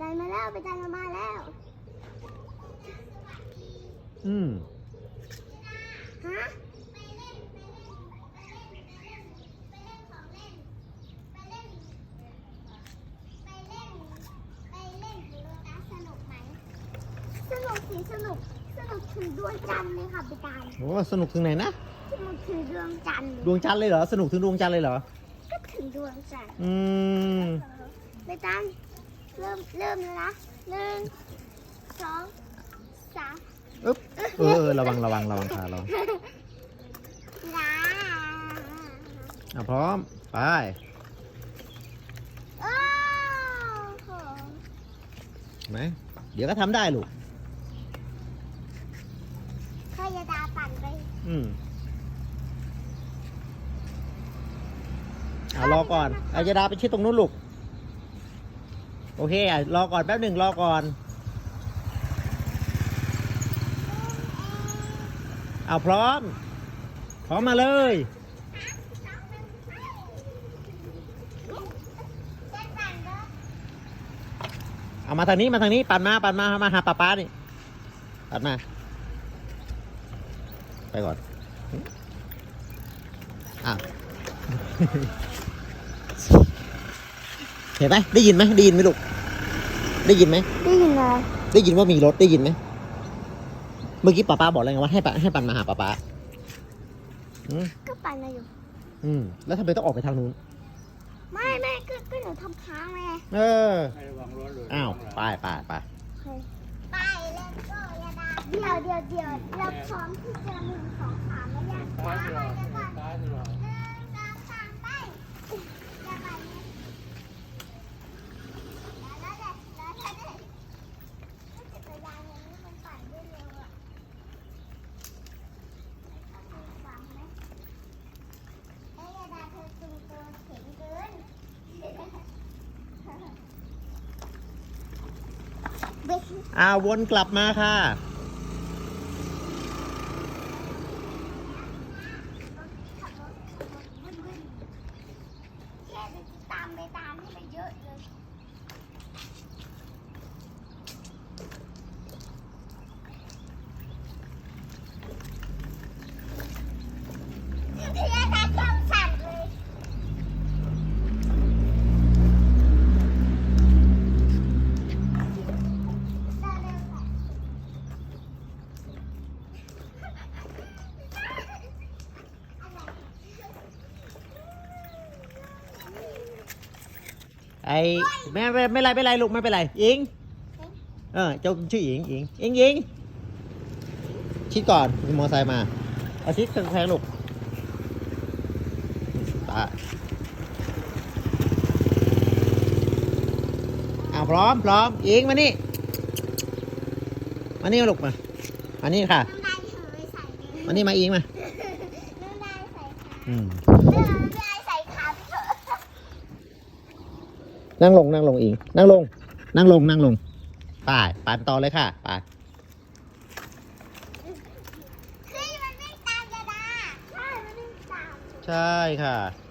ตันมาแล้วไปตันมาแล้ว อืมฮะสนุกสิสนุกสนุกถึงดวงจันทร์เลยค่ะไปตันโอ้สนุกถึงไหนนะสนุกถึงดวงจันทร์เลยดวงจันทร์เลยเหรอ สนุกถึงดวงจันทร์เลยเหรอ ก็ถึงดวงจันทร์อืม ไปตัน เริ่มเริ่มแล้วนะหนึ่งสองสามอึ๊บเออเออระวังระวังระวังค่ะระวังลาอะพร้อม ไป โอ้โหเห็นไหมเดี๋ยวก็ทำได้ลูกเคยจะดาปั่นไปอืมอะรอก่อนอายดาไปชิดตรงนู้นลูก โอเคอะรอก่อนแป๊บหนึ่งรอก่อน เอาพร้อม พร้อมมาเลย เอามาทางนี้มาทางนี้ปั่นมาปั่นมามาหาป้าป้านี่ปั่นมา ไปก่อนอ้าว ห็นไหมได้ยินไหมได้ยินไหมลูก ได้ยินไหม ได้ยินอะไรได้ยินว่ามีรถได้ยินไหม เมื่อกี้ป้าป้าบอกอะไรไงว่าให้ปั่นให้ปั่นมาหาป้าป้าอืมก็ปั่นมาอยู่ อืม แล้วทำไมต้องออกไปทางนู้น ไม่ไม่ก็ก็หนูทำค้างไงเออ ให้ระวังรถเลยอ้าว ไปไปไปไปแล้วก็ยาดาเดี๋ยวเดี๋ยวเดี๋ยวเราพร้อมที่จะหนึ่งสองสามแล้วยังซ้ายไปตลอดเดี๋ยวก่อน ซ้ายตลอด หนึ่งสองสามไปอย่าไปนะแล้วเด็กแล้วเด็กจักรยานอย่างนี้มันปั่นได้เร็วอะฟังไหมเอ้ยยาดาเธอตึงตัวเข็งเกิน เบ็ด อ้าววนกลับมาค่ะ ขับรถบึ้นบึ้นแค่จะตามไปตามนี่ไปเยอะเลยพี่อาจารย์ชอบสั่นเลยเดินเร็วค่ะ ไอ้แม่ไม่ไม่เป็นไรไม่เป็นไรลูกไม่เป็นไรอิงเออเจ้าชื่ออิงอิงอิงอิงชิดก่อนมีมอไซค์มาเอาชิดแทงๆลูกตาอ้าวพร้อมพร้อมอิงมานี่มานี่ลูกมามานี่ค่ะน้ำลายเธอไม่ใส่เลยมานี่มาอิงมาน้ำลายใส่ขาอืม เออน้ำลายใส่ขาพี่เถอะ นั่งลงนั่งลงอิงนั่งลง นั่งลงนั่งลงไปปั่นต่อเลยค่ะไปคือมันวิ่งตามยาดาใช่มันวิ่งตามใช่ค่ะเ